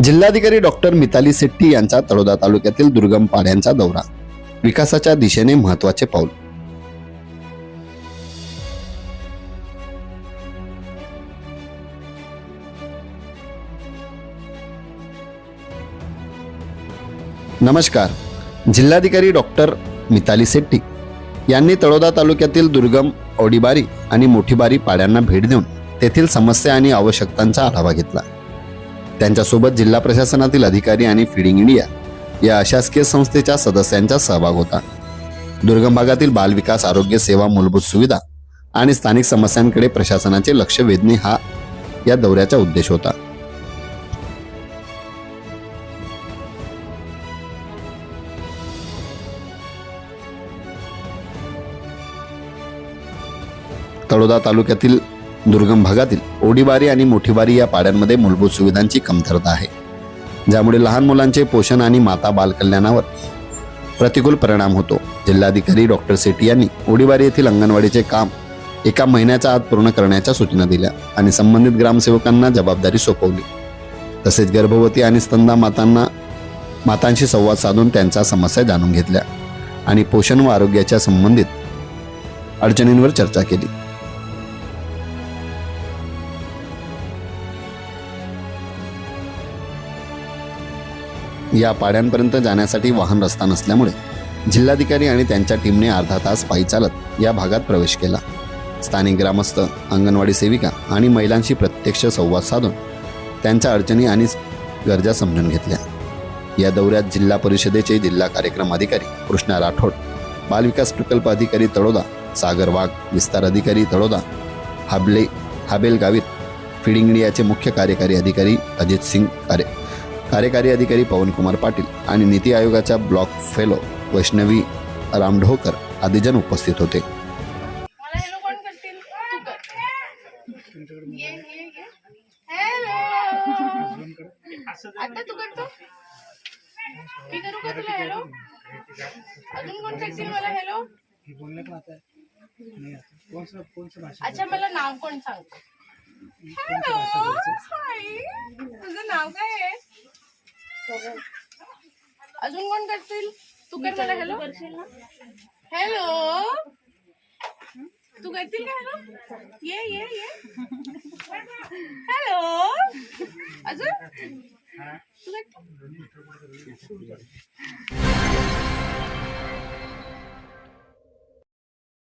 जिल्हाधिकारी डॉक्टर मिताली सेट्टी यांचा तळोदा तालुक्यातील दुर्गम पाड्यांचा दौरा. विकासाच्या दिशेने महत्त्वाचे पाऊल. नमस्कार. जिल्हाधिकारी डॉक्टर मिताली सेट्टी यांनी तळोदा तालुक्यातील दुर्गम औडीबारी आणि मोठीबारी पाड्यांना भेट देऊन तेथील समस्या आणि आवश्यकतांचा आढावा घेतला. त्यांच्यासोबत जिल्हा प्रशासनातील अधिकारी आणि फिडिंग इंडिया या अशासकीय संस्थेच्या सदस्यांचा सहभाग होता. दुर्गम भागातील बालविकास आरोग्य सेवा मूलभूत सुविधा आणि स्थानिक समस्यांकडे प्रशासनाचे लक्ष वेधणे हा या दौऱ्याचा उद्देश होता. तळोदा तालुक्यातील दुर्गम भागातील ओडीबारी आणि मोठीबारी या पाड्यांमध्ये मूलभूत सुविधांची कमतरता आहे ज्यामुळे लहान मुलांचे पोषण आणि माता बालकल्याणावर प्रतिकूल परिणाम होतो. जिल्हाधिकारी डॉक्टर सेठी यांनी ओडीबारी येथील अंगणवाडीचे काम एका महिन्याच्या आत पूर्ण करण्याच्या सूचना दिल्या आणि संबंधित ग्रामसेवकांना जबाबदारी सोपवली. तसेच गर्भवती आणि स्तंदा मातांना मातांशी संवाद साधून त्यांच्या समस्या जाणून घेतल्या आणि पोषण व आरोग्याच्या संबंधित अडचणींवर चर्चा केली. या पाड्यांपर्यंत जाण्यासाठी वाहन रस्ता नसल्यामुळे जिल्हाधिकारी आणि त्यांच्या टीमने अर्धा तास पायी चालत या भागात प्रवेश केला. स्थानिक ग्रामस्थ अंगणवाडी सेविका आणि महिलांशी प्रत्यक्ष संवाद साधून त्यांच्या अडचणी आणि गरजा समजून घेतल्या. या दौऱ्यात जिल्हा परिषदेचे जिल्हा कार्यक्रम अधिकारी कृष्णा राठोड बालविकास प्रकल्प अधिकारी तळोदा सागर वाघ विस्तार अधिकारी तळोदा हाबले हाबेल गावित फिडिंग इंडियाचे मुख्य कार्यकारी अधिकारी अजित सिंग कार्य कार्यकारी अधिकारी पवनकुमार पाटील आणि नीती आयोगाच्या ब्लॉक फेलो वैष्णवी रामढोकर आदीजण उपस्थित होते. अच्छा मला नाव कोण सांग? हॅलो हाय तुझं नाव काय आहे? अजून कोण करतील? तू कर मला हॅलो करशील ना हॅलो तू करतील का हॅलो ये ये ये. हॅलो अजून? तू करतील?